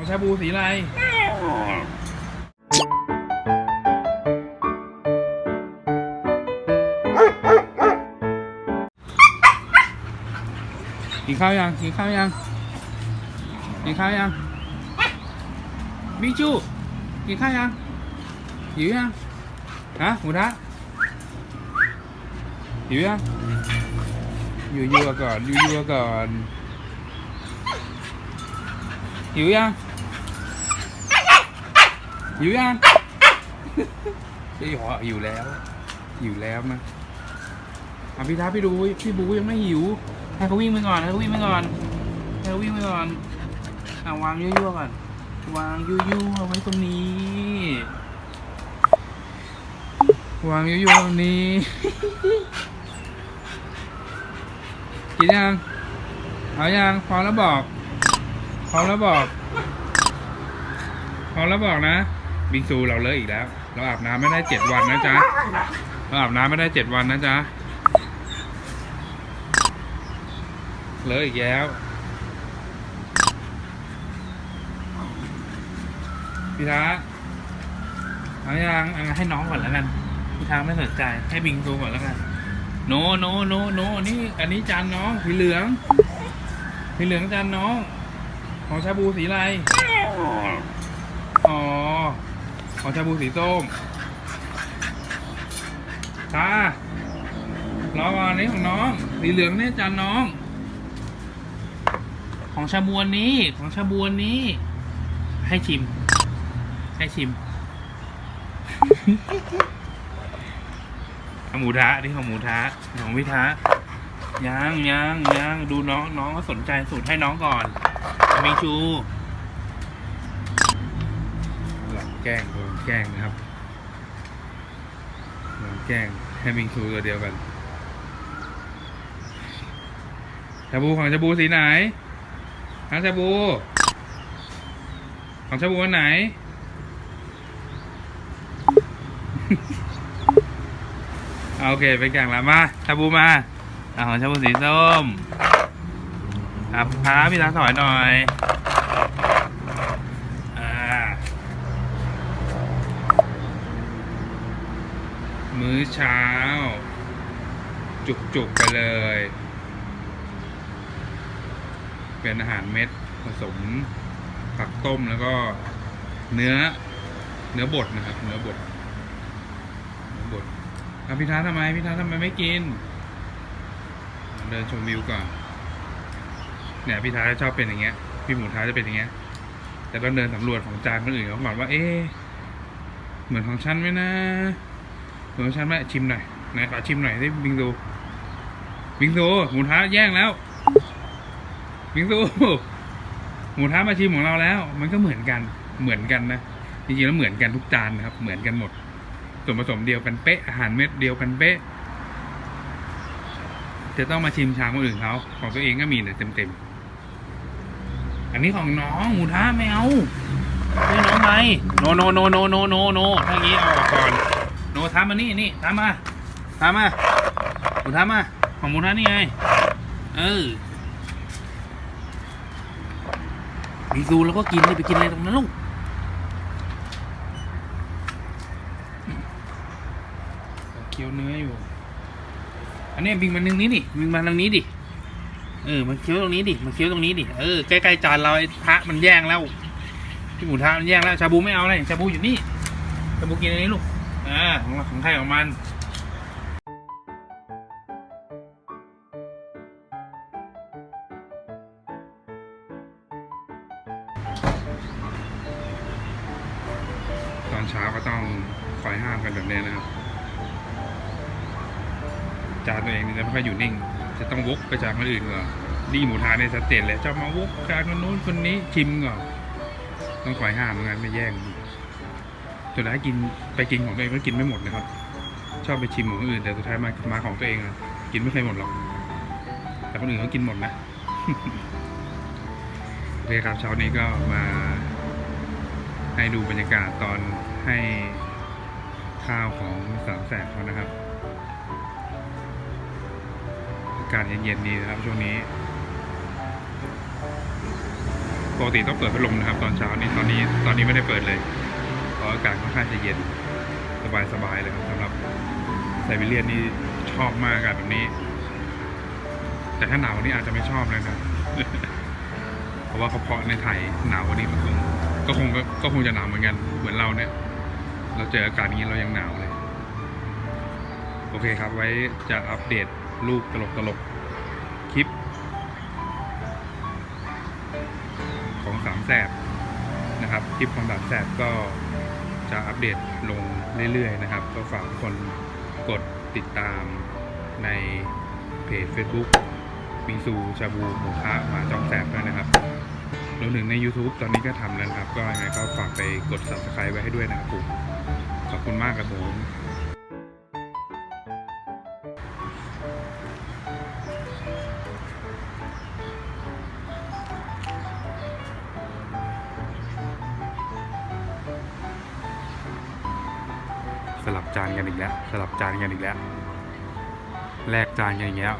ของชาบูสีอะไร กินข้าวยัง กินข้าวยัง กินข้าวยังมิจู กินข้าวยัง หิวยัง ฮะหมูทะหิวยัง อยู่ยัวก่อน อยู่ยัวก่อน หิวยัง หิวยังพี่หอหิวแล้วหิวแล้วนะอะพี่ท้าพี่ดูพี่บูยังไม่หิวให้เขาวิ่งไปก่อนให้เขาวิ่งไปก่อนให้เขาวิ่งไปก่อนอะวางยั่วๆก่อนวางยั่วๆเอาไว้ตรงนี้ วางยั่วๆตรงนี้กินยังเอายังพร้อมแล้วบอกพร้อมแล้วบอกพร้อมแล้วบอกนะ บิงซูเราเลอะอีกแล้ว เราอาบน้ำไม่ได้เจ็ดวันนะจ๊ะ เราอาบน้ำไม่ได้เจ็ดวันนะจ๊ะ เลอะอีกแล้ว พี่ท้าเอายังเอาให้น้องก่อนแล้วกัน พี่ท้าไม่สนใจ ให้บิงซูก่อนแล้วกัน โนโนโนโนนี่ อันนี้จานน้องสีเหลืองสีเหลืองจานน้อง ของชาบูสีอะไร อ๋อ ของชาบูสีส้มตารอก่อนอันนี้ของน้อง สีเหลืองเนี่ยจานน้อง ของชาบวนนี้ ของชาบวนนี้ ให้ชิม ให้ชิมหมูทะนี่ของหมูทะของพิทะยังยังยังดูน้องน้องก็สนใจสูตรให้น้องก่อนมิชู แกล้งโดนแกล้งนะครับโดนแกล้งให้มิงชูตัวเดียวกันชาบูของชาบูสีไหนฮะชาบู ของชาบูอันไหนอ่าโอเคไปแข่งแล้วมาชาบูมาอ่าของชาบูสีส้มครับพาพี่ตาถอยหน่อยอ่า มื้อเช้า จุกๆไปเลย เป็นอาหารเม็ดผสมผักต้มแล้วก็เนื้อ เนื้อบดนะครับ เนื้อบดเนื้อบดอะพี่ท้าทำไมพี่ท้าทำไมไม่กิน เดินชมวิวก่อนเนี่ยพี่ท้าชอบเป็นอย่างเงี้ย พี่หมูท้าจะเป็นอย่างเงี้ย แต่ต้องเดินสำรวจของจานคนอื่นเขาก่อนว่า เอ๊ะเหมือนของฉันไหมนะ เหมือนของฉันไหมชิมหน่อยไหนขอชิมหน่อยได้บิงซูบิงซูหมูท้าแย่งแล้ว บิงซูหมูท้ามาชิมของเราแล้ว มันก็เหมือนกันเหมือนกันนะจริงๆแล้วเหมือนกันทุกจานนะครับ เหมือนกันหมด ส่วนผสมเดียวกันเป๊ะอาหารเม็ดเดียวกันเป๊ะจะต้องมาชิมชามคนอื่นเขาของตัวเองก็มีแต่เต็มๆ อันนี้ของน้องหมูท้าไม่เอาไม่น้องไหมโนโนโนโนโนโนโนถ้างี้เอาออกก่อน นท้ามานี่นี่ท้ามาท้ามาหมูท้ามาของหมูท้านี่ไง เออมีดูแล้วก็กินเลยไปกินอะไรตรงนั้นลูกเคี้ยวเนื้ออยู่ อันนี้บิงมันตรงนี้ดิบิงมันตรงนี้ดิ เออ มันเคี้ยวตรงนี้ดิ มันเคี้ยวตรงนี้ดิ เออ ใกล้ๆจานเราไอ้ทะมันแย่งแล้ว พี่หมูทะมันแย่งแล้ว ชาบูไม่เอาเลยชาบูอยู่นี่ ชาบูกินอันนี้ลูก อ่าของของใครของมันตอนเช้าก็ต้องคอยห้ามกันแบบนี้นะครับ จานตัวเองนี่จะไม่ค่อยอยู่นิ่ง จะต้องวกไปจานคนอื่นก่อนดีหมูทาเนี่ยชัดเจนเลยจะมาวกจานคนนู้นคนนี้ชิมก่อนต้องคอยห้ามเหมือนกันไม่แย่ง สุดท้ายกินไปกินของตัวเองก็กินไม่หมดนะครับ ชอบไปชิมของคนอื่นแต่สุดท้ายมามาของตัวเองอะกินไม่เคยหมดหรอก แต่คนอื่นเขากินหมดนะโอเคครับเช้านี้ก็มาให้ดูบรรยากาศตอนให้ข้าวของสามแสบเขานะครับอากาศเย็นๆดีนะครับช่วงนี้ปกติต้องเปิดพัดลมนะครับ ตอนเช้านี้ตอนนี้ตอนนี้ไม่ได้เปิดเลย เพราะอากาศค่อนข้างจะเย็นสบายสบายๆเลยครับสำหรับไซบีเรียนนี่ชอบมากอากาศแบบนี้ แต่ถ้าหนาวนี่อาจจะไม่ชอบเลยนะ เพราะว่าเขาเพาะในไทยหนาวกวันนี้มันคงก็คงก็คงจะหนาวเหมือนกันเหมือนเราเนี่ย เราเจออากาศอย่างนี้เรายังหนาวเลย โอเคครับไว้จะอัปเดตรูปตลกตลกคลิป ของสามแสบนะครับ คลิปของสามแสบก็ จะอัปเดตลงเรื่อยๆนะครับ ก็ฝากทุกคนกดติดตามในเพจ Facebook มีซูชาบูหมูคะหมาจองแสบด้วยนะครับรวมถึงใน YouTube ตอนนี้ก็ทำแล้วนะครับ ก็ยังไงก็ฝากไปกด Subscribe ไว้ให้ด้วยนะครับผมขอบคุณมากครับผม ลับจานกันอีกแล้ว สลับจานกันอีกแล้ว แลกจานกันอีกแล้ว